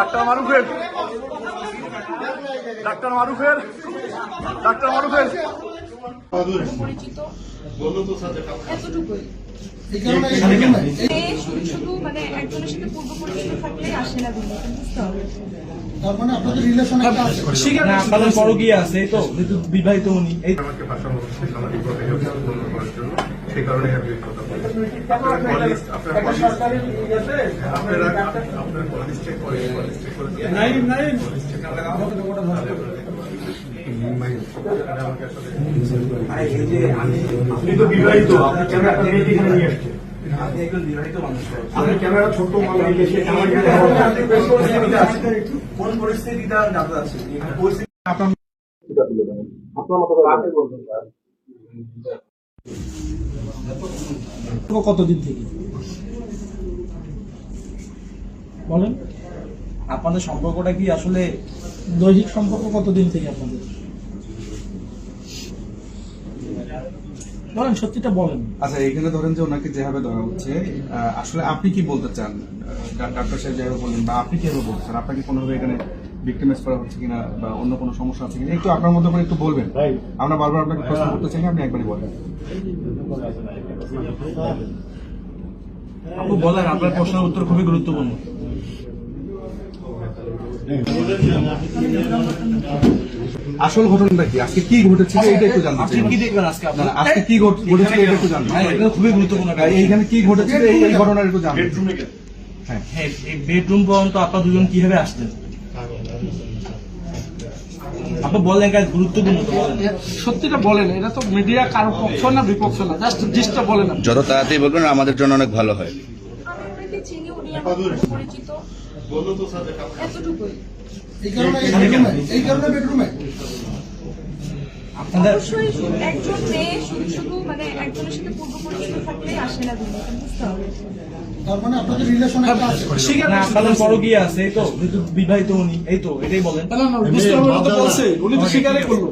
Doctor মারুফের। Doctor মারুফের। Doctor মারুফের। পরিচিত এতটুকুই শুধু মানে একজনের সাথে পূর্ব আসে না তার মানে আপনাদের রিলেশন একটা আছে না আপনাদের পরকীয়া আছে এই তো যেহেতু বিবাহিত উনি। এই আমাকে ভাষা বলছে সামাজিকভাবে করার জন্য। সেই কারণে আমি এই কথা বলি আপনারা আপনারা আপনার কলেজ চেক করে কলেজ চেক করে নাই নাই। কলেজ চেক করে। আমাকে আসলে আপনি তো বিবাহিত আপনি ক্যামেরা এখানে নিয়ে আসছেন? আপনি ক্যামেরা ছোট মাল নিয়ে এসে কোন পরিস্থিতিটা জানতে চাচ্ছি পরিস্থিতি কতদিন থেকে? বলেন। আপনাদের সম্পর্কটা কি আসলে? দৈহিক সম্পর্ক কতদিন থেকে আপনাদের? বলেন সত্যিটা বলেন। আচ্ছা এখানে ধরেন যে ওনাকে যেভাবে ধরা হচ্ছে আহ, আসলে আপনি কি বলতে চান? ডাক্তার সাহেব যেভাবে বললেন বা আপনি কীভাবে বলতে চান? আপনাকে কোনোভাবে এখানে ভিক্টিমাইজ করা হচ্ছে কিনা বা অন্য কোনো সমস্যা আছে কিনা? একটু আপনার মধ্যে করে একটু বলবেন। আমরা বারবার আপনাকে প্রশ্ন করতে চাই না, আপনি একবারই বলেন। আপু বলেন আপনার প্রশ্নের উত্তর খুবই গুরুত্বপূর্ণ। আসল ঘটনাটা কি? আজকে কি ঘটেছিল এটা একটু জানতে আজকে কি দেখবেন আজকে আপনারা? আজকে কি এটা একটু জানতে হ্যাঁ, এটা খুবই গুরুত্বপূর্ণ। এইখানে কি ঘটেছিল এই ঘটনার একটু জানতে। হ্যাঁ। হ্যাঁ এই বেডরুম পর্যন্ত আপনার দুজন কীভাবে আসলেন? আপনি বলেন কাজ গুরুত্বপূর্ণ সত্যিটা বলেন এটা তো মিডিয়া কারও পক্ষ না বিপক্ষ না জাস্ট জিনিসটা বলেন যত তাড়াতাড়ি বলবেন আমাদের জন্য অনেক ভালো হয়। এতটুকুই। এই কারণে এই বেডরুমে এই কারণে বেডরুমে অবশ্যই একজন মেয়ে শুধু শুধু মানে একজনের সাথে পূর্ব পরিচিত থাকলেই আসে না দিনে বুঝতে হবে। তার মানে আপনাদের রিলেশন একটা আছে। না আপনাদের পরকীয়া আছে এই তো যেহেতু বিবাহিত উনি এই তো এটাই বলেন। বুঝতে হবে না তো বলছে উনি তো স্বীকারই করল।